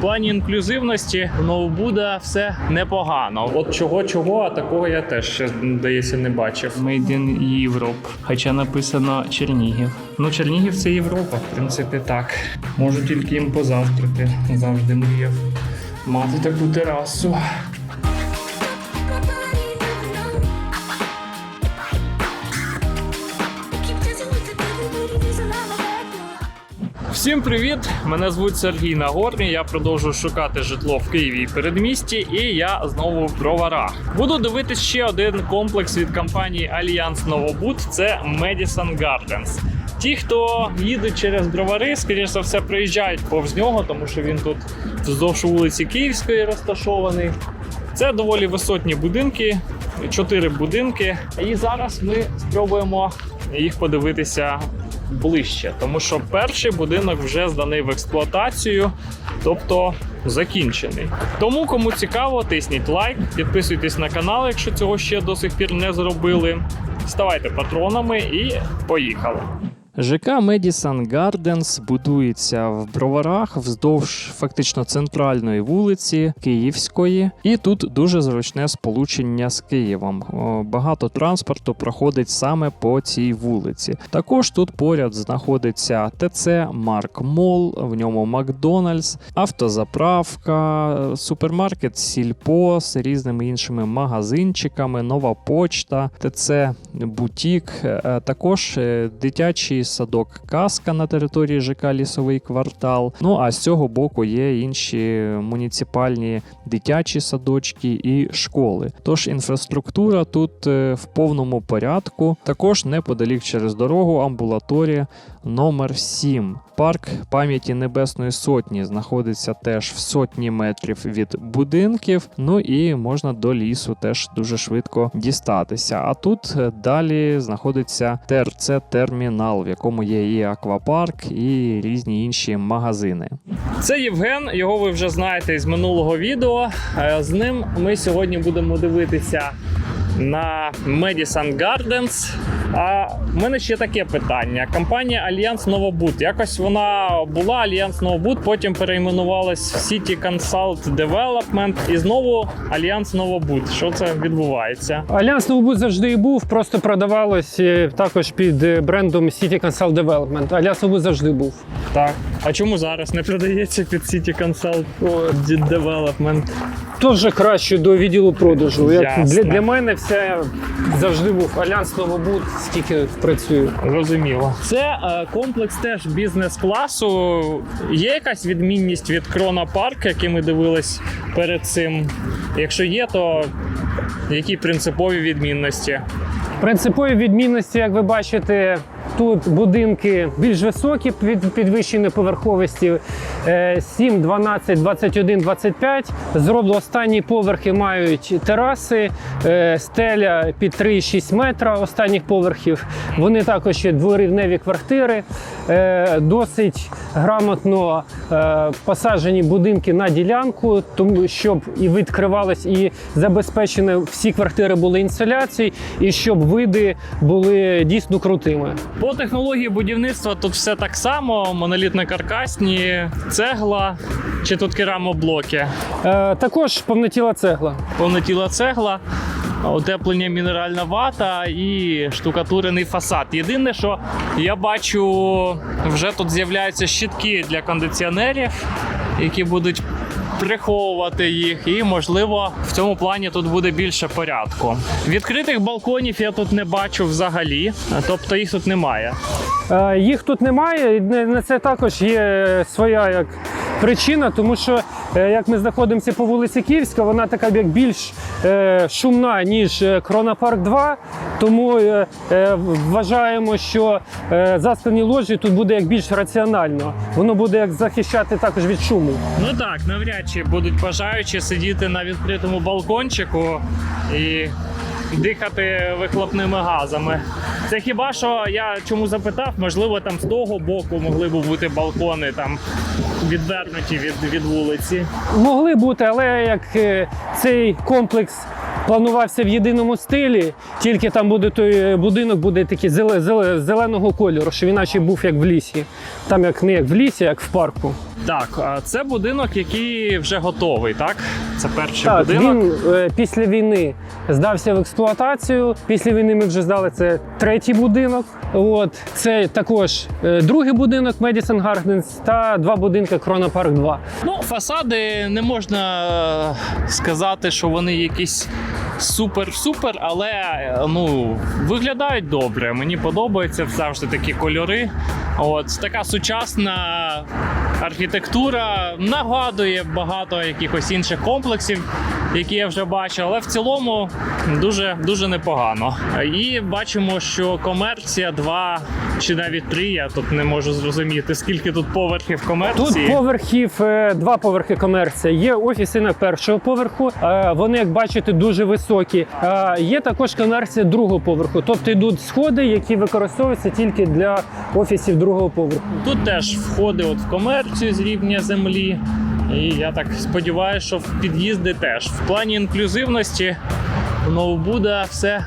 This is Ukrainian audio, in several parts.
В плані інклюзивності в Новобуда все непогано. От чого, чого, а такого я теж ще, здається, не бачив. Made in Europe. Хоча написано Чернігів. Ну, Чернігів це Європа, в принципі, так. Можу тільки їм позавтрити. Завжди мріяв мати таку терасу. Всім привіт! Мене звуть Сергій Нагорний. Я продовжую шукати житло в Києві і передмісті, і я знову в броварах. Буду дивитись ще один комплекс від компанії Альянс Новобуд. Це Madison Gardens. Ті, хто їде через бровари, скоріш за все, приїжджають повз нього, тому що він тут вздовж вулиці Київської розташований. Це доволі висотні будинки, чотири будинки. І зараз ми спробуємо їх подивитися ближче, тому що перший будинок вже зданий в експлуатацію, тобто закінчений. Тому кому цікаво, тисніть лайк, підписуйтесь на канал, якщо цього ще до сих пір не зробили. Ставайте патронами і поїхали. ЖК Madison Gardens будується в броварах вздовж фактично центральної вулиці Київської, і тут дуже зручне сполучення з Києвом. Багато транспорту проходить саме по цій вулиці. Також тут поряд знаходиться ТЦ Марк Мол, в ньому Макдональдс, автозаправка, супермаркет Сільпо з різними іншими магазинчиками, нова почта, ТЦ Бутік, е, також е, садок Каска на території ЖК Лісовий квартал. Ну а з цього боку є інші муніципальні дитячі садочки і школи. Тож інфраструктура тут е, в повному порядку. Також неподалік через дорогу амбулаторія номер 7. Парк пам'яті Небесної Сотні знаходиться теж в сотні метрів від будинків. Ну і можна до лісу теж дуже швидко дістатися. А тут е, далі знаходиться ТРЦ термінал, в якому є і аквапарк, і різні інші магазини. Це Євген. Його ви вже знаєте із минулого відео. Е, З ним ми сьогодні будемо дивитися на Madison Gardens. А в мене ще таке питання: компанія Альянс Новобуд. Якось вона була Альянс Новобуд, потім перейменувалась в City Consult Development і знову Альянс Новобуд. Що це відбувається? Альянс Новобуд завжди і був, просто продавалось е, також під е, брендом City Consult Development. Альянс Новобуд завжди був. Так. А чому зараз не продається під City Consult Development? Тож краще до відділу продажу. Як Ясно. для, для мене все завжди був Альянс Новобуд, стільки працюю. Зрозуміло. Це е, комплекс теж бізнес-класу. Є якась відмінність від Крона Парк, який ми дивились перед цим? Якщо є, то які принципові відмінності? Принципові відмінності, як ви бачите, тут будинки більш високі під підвищені поверховості 7, 12, 21, 25. Зроблено останні поверхи мають тераси, е, стеля під 3,6 метра останніх поверхів. Вони також є дворівневі квартири. Е, Досить грамотно е, посаджені будинки на ділянку, тому щоб і відкривались, і забезпечені всі квартири були інсоляцією, і щоб види були дійсно крутими. По технології будівництва тут все так само: монолітно-каркасні, цегла чи тут керамоблоки. Е, також повнотіла цегла. повнотіла цегла, утеплення мінеральна вата і штукатурений фасад. Єдине, що я бачу, вже тут з'являються щитки для кондиціонерів, які будуть приховувати їх, і можливо в цьому плані тут буде більше порядку. Відкритих балконів я тут не бачу взагалі, тобто їх тут немає. Е, Їх тут немає, на це також є своя як причина, тому що е, як ми знаходимося по вулиці Київська, вона така як більш е, шумна, ніж е, Кронопарк 2. Тому вважаємо, що заскані ложі тут буде як більш раціонально. Воно буде як захищати також від шуму. Ну так, навряд чи будуть бажаючі сидіти на відкритому балкончику і дихати вихлопними газами. Це хіба що я чому запитав, можливо, там з того боку могли б бути балкони там відвернуті від, від вулиці. Могли бути, але як е, цей комплекс планувався в єдиному стилі, тільки там буде той е, будинок буде такий зеле, зеле- зеленого кольору, що він наче був як в лісі. Там як не як в лісі, як в парку. Так, а це будинок, який вже готовий, так? Це перший Так, будинок. він е, після війни здався в експлуатацію. Після війни ми вже здали це третій будинок. От це також е, другий будинок Madison Gardens та два будинки Крона Парк 2. Ну, фасади не можна е, сказати, що вони якісь супер-супер, але е, ну, виглядають добре. Мені подобаються завжди такі кольори. От така сучасна архітектура нагадує багато якихось інших комплексів, які я вже бачив, але в цілому дуже дуже непогано. І бачимо, що комерція 2 чи навіть 3, я тут не можу зрозуміти, скільки тут поверхів комерції. Тут поверхів, е, два поверхи комерція. Є офіси на першого поверху. е, Вони, як бачите, дуже високі. Е, Є також комерція другого поверху. Тобто йдуть сходи, які використовуються тільки для офісів другого поверху. Тут теж входи от в комерцію з рівня землі. І я так сподіваюся, що в під'їзди теж. В плані інклюзивності в Новобуда все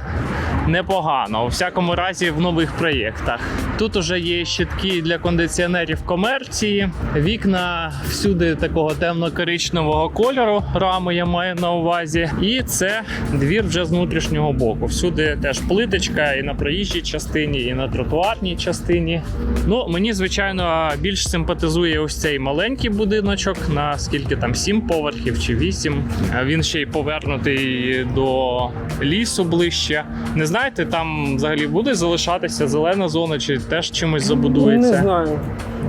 непогано. У всякому разі, в нових проєктах. Тут уже є щитки для кондиціонерів комерції, вікна всюди такого темно-коричневого кольору. Рами я маю на увазі. І це двір вже з внутрішнього боку. Всюди теж плиточка і на проїжджій частині, і на тротуарній частині. Ну, мені, звичайно, більш симпатизує ось цей маленький будиночок на скільки там сім поверхів чи вісім. Він ще й повернутий до лісу ближче. Не знаєте, там взагалі буде залишатися зелена зона, чи теж чимось забудується? Не знаю.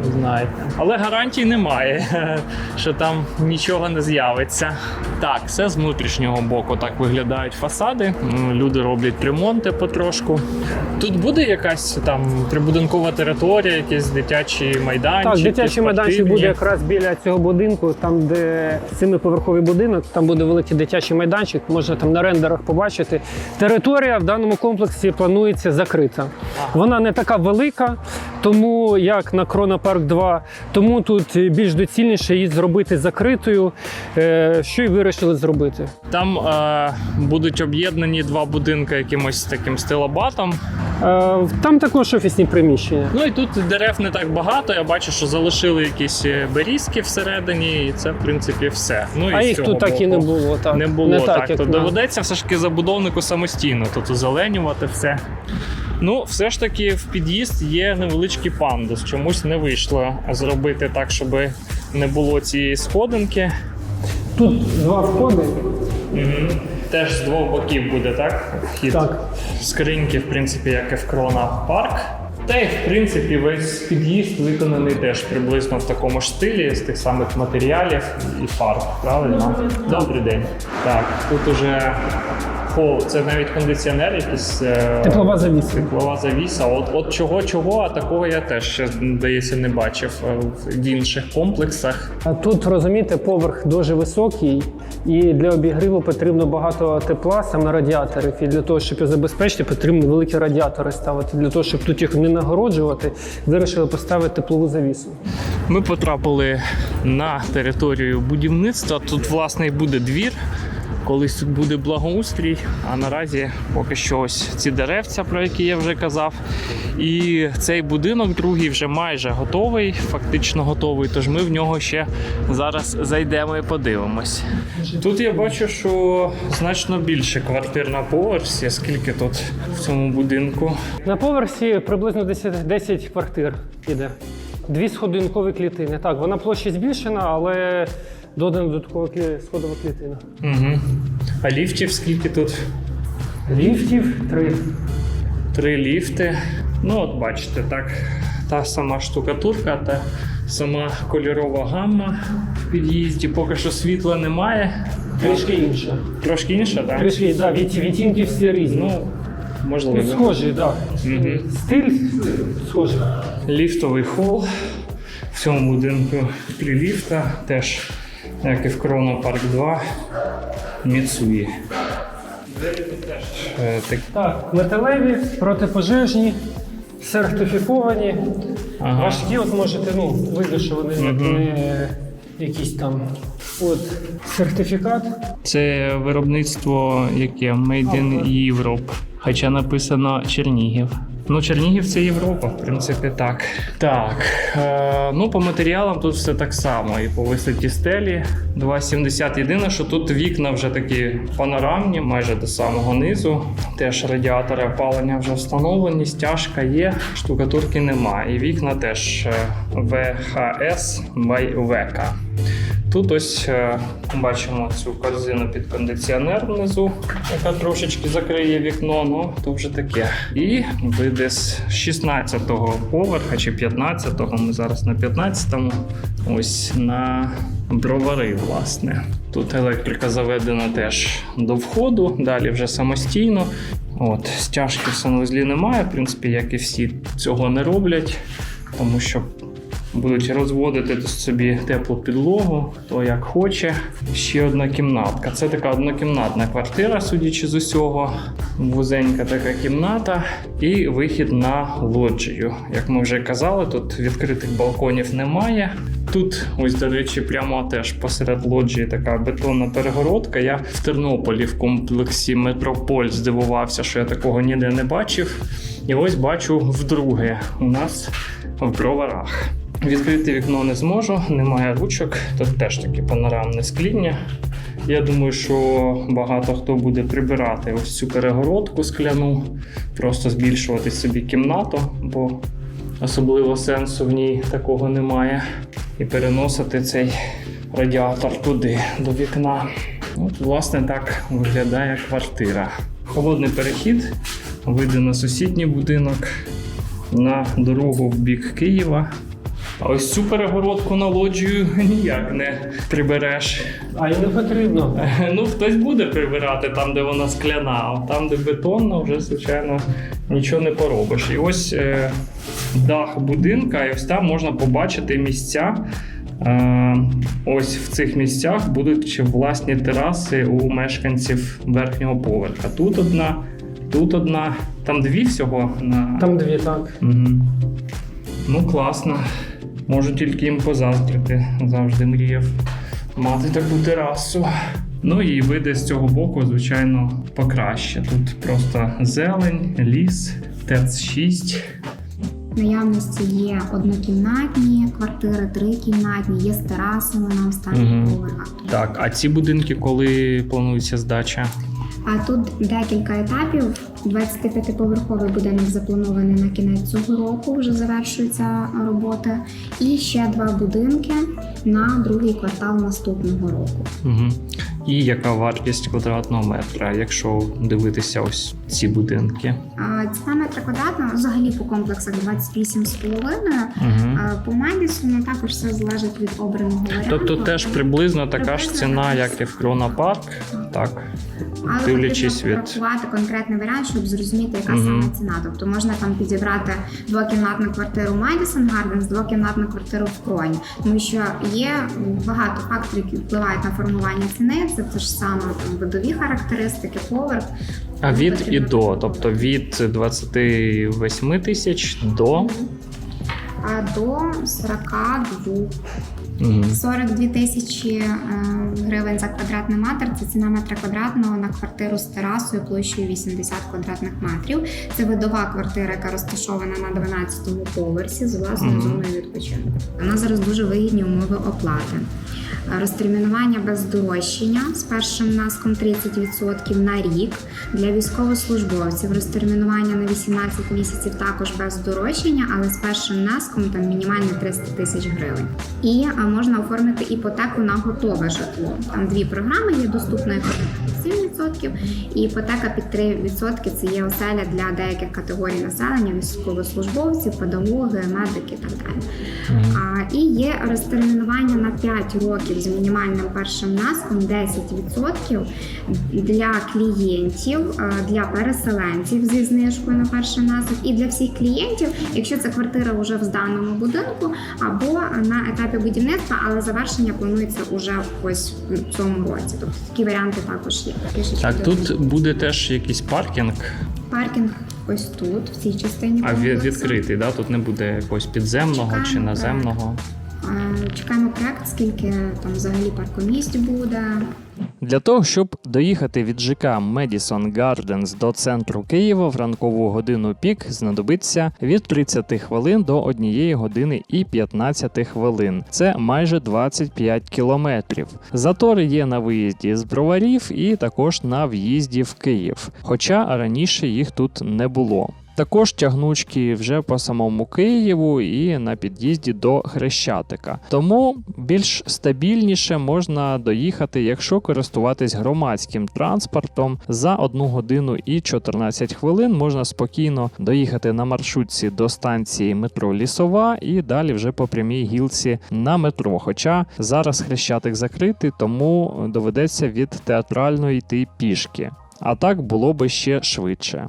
Не знаю. Але гарантій немає, що там нічого не з'явиться. Так, це з внутрішнього боку так виглядають фасади. Люди роблять ремонти потрошку. Тут буде якась там прибудинкова територія, якийсь дитячий майданчик. Так, дитячий майданчик буде якраз біля цього будинку, там, де семиповерховий будинок, там буде великий дитячий майданчик, можна там на рендерах побачити. Територія в даному комплексі планується закрита. Вона не така велика, тому як на Крона Парк 2, тому тут більш доцільніше її зробити закритою, е, що й вирішили зробити. Там е, будуть об'єднані два будинки якимось таким стилобатом. Е, Там також офісні приміщення. Ну і тут дерев не так багато. Я бачу, що залишили якісь е, берізки всередині, і це в принципі все. Ну і А їх тут так і не було. Так. Не було не так. як То на- доведеться все ж таки забудовнику самостійно тут озеленювати все. Ну, все ж таки, в під'їзд є невеличкий пандус. Чомусь не вийшло зробити так, щоб не було цієї сходинки. Тут два входи. Угу. Теж з двох боків буде, так? Вхід. Так. Скриньки, в принципі, як і в Крона парк. Та й в принципі весь під'їзд виконаний теж приблизно в такому ж стилі, з тих самих матеріалів і фарб. Правильно? Добрий день. Так, тут уже хол, це навіть кондиціонер, якийсь е, Теплова завіса. теплова завіса. От, от чого, чого, а такого я теж ще, здається, не бачив е, в інших комплексах. А Тут розумієте, поверх дуже високий, і для обігріву потрібно багато тепла, саме радіаторів. І для того, щоб його забезпечити, потрібно великі радіатори ставити. Для того, щоб тут їх не нагороджувати, вирішили поставити теплову завісу. Ми потрапили на територію будівництва. Тут, власне, і буде двір. Колись тут буде благоустрій, а наразі поки що ось ці деревця, про які я вже казав. І цей будинок другий вже майже готовий, фактично готовий. Тож ми в нього ще зараз зайдемо і подивимось. Тут я бачу, що значно більше квартир на поверсі. Скільки тут в цьому будинку? На поверсі приблизно 10, 10 квартир іде. Дві сходинкові клітини. Так, вона площа збільшена, але додана додаткова сходова клітина. Угу. А ліфтів скільки тут? Ліфтів три. Три ліфти. Ну, от бачите, так, та сама штукатурка, та сама кольорова гамма в під'їзді. Поки що світла немає. Трішки інша. Трошки інша, так? Трішки, так, від, відтінки всі різні. Ну, можливо. схожі, так. Мгм. Стиль схожий. Ліфтовий хол. В цьому будинку три ліфта, теж, як і в Крона Парк 2, Міцуї. Е, так, металеві, протипожежні, сертифіковані, Ага. важкі, от можете, ну, видно, що вони Мгм. не якісь там От сертифікат. Це виробництво яке Made in Europe. Хоча написано Чернігів. Ну, Чернігів це Європа, в принципі, так. Так. Е, ну, по матеріалам тут все так само. І по висоті стелі 2,70. Єдине, що тут вікна вже такі панорамні, майже до самого низу. Теж радіатори опалення вже встановлені, стяжка є, штукатурки немає. І вікна теж е, VHS VK. Тут ось е, бачимо цю корзину під кондиціонер внизу, яка трошечки закриє вікно, ну то вже таке. І вийде з 16-го поверха чи 15-го, ми зараз на 15-му, ось на бровари, власне. Тут електрика заведена теж до входу, далі вже самостійно. От, стяжки в санвузлі немає, в принципі, як і всі цього не роблять, тому що будуть розводити собі теплу підлогу, хто як хоче. Ще одна кімнатка. Це така однокімнатна квартира, судячи з усього. Вузенька така кімната і вихід на лоджію. Як ми вже казали, тут відкритих балконів немає. Тут, ось, до речі, прямо теж посеред лоджії така бетонна перегородка. Я в Тернополі в комплексі Метрополь здивувався, що я такого ніде не бачив. І ось бачу вдруге у нас в броварах. Відкрити вікно не зможу, немає ручок. Тут теж таке панорамне скління. Я думаю, що багато хто буде прибирати ось цю перегородку скляну, просто збільшувати собі кімнату, бо особливо сенсу в ній такого немає. І переносити цей радіатор туди, до вікна. От, власне, так виглядає квартира. Холодний перехід, вийде на сусідній будинок, на дорогу в бік Києва. А ось цю перегородку на лоджію ніяк не прибереш. А й не потрібно. Ну, хтось буде прибирати там, де вона скляна, а там, де бетонна, вже, звичайно, нічого не поробиш. І ось е, дах будинка, і ось там можна побачити місця. Е, ось в цих місцях будуть власні тераси у мешканців верхнього поверха. Тут одна, тут одна, там дві всього на Там дві так. Мгм. Ну, класно. Можу тільки їм позаздрити. Завжди мріяв мати таку терасу. Ну і види з цього боку, звичайно, покраще. Тут просто зелень, ліс, ТЕЦ-6. В наявності є однокімнатні квартири, трикімнатні, є з терасами на останніх Мгм. поверхах. Так, а ці будинки, коли планується здача? А тут декілька етапів. 25-поверховий будинок запланований на кінець цього року, вже завершується робота. І ще два будинки на другий квартал наступного року. Угу. І яка вартість квадратного метра, якщо дивитися ось ці будинки? Ціна метра квадратного взагалі по комплексах 28,5. Угу. По Медісону також все залежить від обраного варіанту. Тобто теж приблизно така ж ціна, як і в Крона Парк. Так. Але дивлячись від- врахувати конкретний варіант, щоб зрозуміти, яка Мгм. саме ціна. Тобто можна там підібрати двокімнатну квартиру Madison Gardens, двокімнатну квартиру в Кроні. Тому що є багато факторів, які впливають на формування ціни. Це те ж саме там видові характеристики, поверх. А від і до, тобто від 28 тисяч до А до 42 Мгм. 42 тисячі е, гривень за квадратний метр. Це ціна метра квадратного на квартиру з терасою площею 80 квадратних метрів. Це видова квартира, яка розташована на 12-му поверсі з власною зоною відпочинку. У нас зараз дуже вигідні умови оплати. Е, Розтермінування без здорожчання з першим наском 30% на рік для військовослужбовців. Розтермінування на 18 місяців також без здорожчання, але з першим наском там мінімально 300 тисяч гривень. І можна оформити іпотеку на готове житло. Там дві програми є доступна іпотека під 7% і іпотека під 3% це є оселя для деяких категорій населення, військовослужбовців, педагоги, медики і так далі. А, і є розтермінування на 5 років з мінімальним першим внеском 10% для клієнтів, для переселенців зі знижкою на перший внесок і для всіх клієнтів, якщо це квартира вже в зданому будинку або на етапі будівництва, але завершення планується уже ось в цьому році. Тобто такі варіанти також є. Так, тут буде теж якийсь паркінг, паркінг ось тут, в цій частині а від- комплексу. відкритий, да? тут не буде якогось підземного чи наземного. Проект. Чекаємо проект, скільки там взагалі паркомісць буде. Для того, щоб доїхати від ЖК Madison Gardens до центру Києва в ранкову годину пік, знадобиться від 30 хвилин до 1 години і 15 хвилин. Це майже 25 кілометрів. Затори є на виїзді з броварів і також на в'їзді в Київ. Хоча раніше їх тут не було. Також тягнучки вже по самому Києву і на під'їзді до Хрещатика. Тому більш стабільніше можна доїхати, якщо користуватись громадським транспортом за 1 годину і 14 хвилин можна спокійно доїхати на маршрутці до станції метро Лісова і далі вже по прямій гілці на метро. Хоча зараз Хрещатик закритий, тому доведеться від театральної йти пішки. А так було би ще швидше.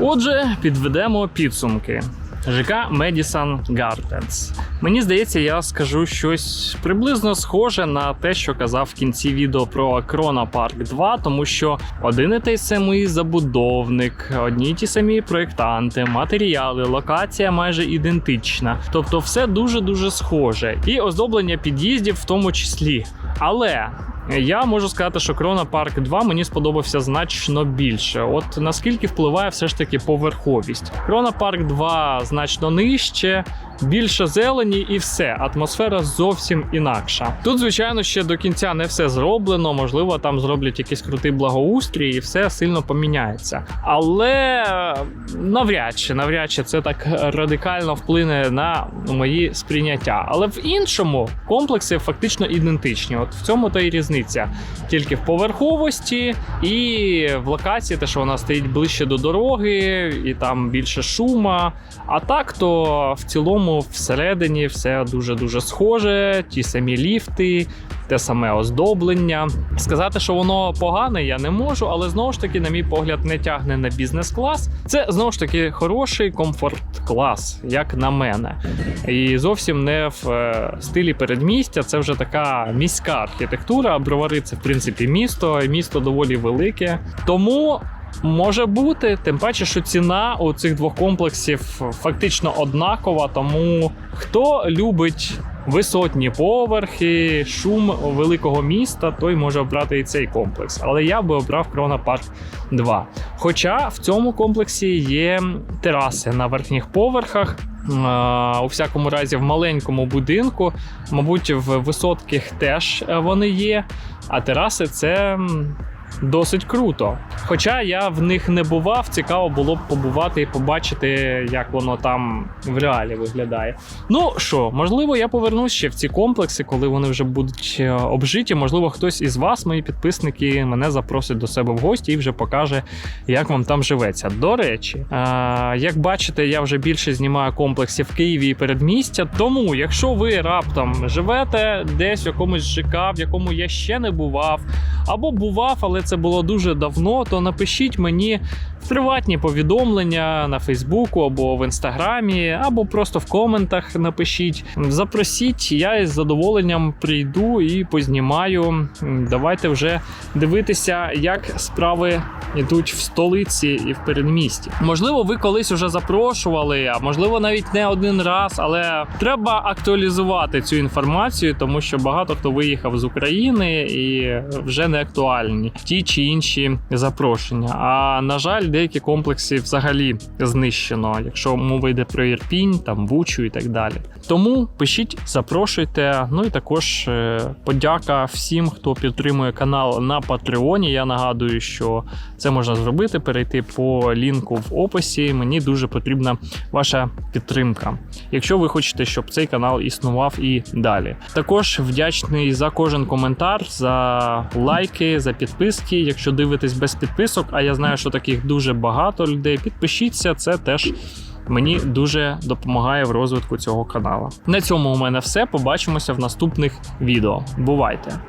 Отже, підведемо підсумки. ЖК Madison Gardens. Мені здається, я скажу щось приблизно схоже на те, що казав в кінці відео про Крона Парк 2, тому що один і той самий забудовник, одні й ті самі проєктанти, матеріали, локація майже ідентична. Тобто, все дуже дуже схоже, і оздоблення під'їздів в тому числі. Але я можу сказати, що Крона Парк 2 мені сподобався значно більше. От наскільки впливає все ж таки поверховість. Крона Парк 2 значно нижче, більше зелені і все. Атмосфера зовсім інакша. Тут, звичайно, ще до кінця не все зроблено. Можливо, там зроблять якийсь крутий благоустрій, і все сильно поміняється. Але е, навряд чи навряд чи це так радикально вплине на мої сприйняття. Але в іншому комплекси фактично ідентичні. От в цьому та й різниця. Тільки в поверховості і в локації, те, що вона стоїть ближче до дороги, і там більше шума. А так, то в цілому всередині все дуже дуже схоже, ті самі ліфти. Те саме оздоблення. Сказати, що воно погане, я не можу, але знову ж таки, на мій погляд, не тягне на бізнес-клас. Це знову ж таки хороший комфорт-клас, як на мене. І зовсім не в е, стилі передмістя. Це вже така міська архітектура. Бровари це в принципі місто, і місто доволі велике. Тому. Може бути, тим паче, що ціна у цих двох комплексів фактично однакова. Тому хто любить висотні поверхи, шум великого міста, той може обрати і цей комплекс. Але я би обрав Крона Парк 2. Хоча в цьому комплексі є тераси на верхніх поверхах. У всякому разі, в маленькому будинку, мабуть, в висотких теж е, вони є. А тераси це досить круто. Хоча я в них не бував, цікаво було б побувати і побачити, як воно там в реалі виглядає. Ну що, можливо, я повернусь ще в ці комплекси, коли вони вже будуть е, обжиті. Можливо, хтось із вас, мої підписники, мене запросить до себе в гості і вже покаже, як вам там живеться. До речі, е, як бачите, я вже більше знімаю комплексів в Києві і передмістя. Тому, якщо ви раптом живете десь в якомусь ЖК, в якому я ще не бував, або бував, але це було дуже давно, то напишіть мені приватні повідомлення на Фейсбуку або в інстаграмі, або просто в коментах напишіть. Запросіть, я із задоволенням прийду і познімаю. Давайте вже дивитися, як справи йдуть в столиці і в передмісті. Можливо, ви колись уже запрошували, а можливо, навіть не один раз, але треба актуалізувати цю інформацію, тому що багато хто виїхав з України і вже не актуальні ті чи інші запрошення. А на жаль, деякі комплекси взагалі знищено, якщо мова йде про Ірпінь, там Бучу і так далі. Тому пишіть, запрошуйте. Ну і також е, подяка всім, хто підтримує канал на Патреоні. Я нагадую, що це можна зробити, перейти по лінку в описі. Мені дуже потрібна ваша підтримка. Якщо ви хочете, щоб цей канал існував і далі. Також вдячний за кожен коментар, за лайки, за підписки. Якщо дивитесь без підписок, а я знаю, що таких дуже багато людей. Підпишіться, це теж. Мені дуже допомагає в розвитку цього каналу. На цьому у мене все. Побачимося в наступних відео. Бувайте!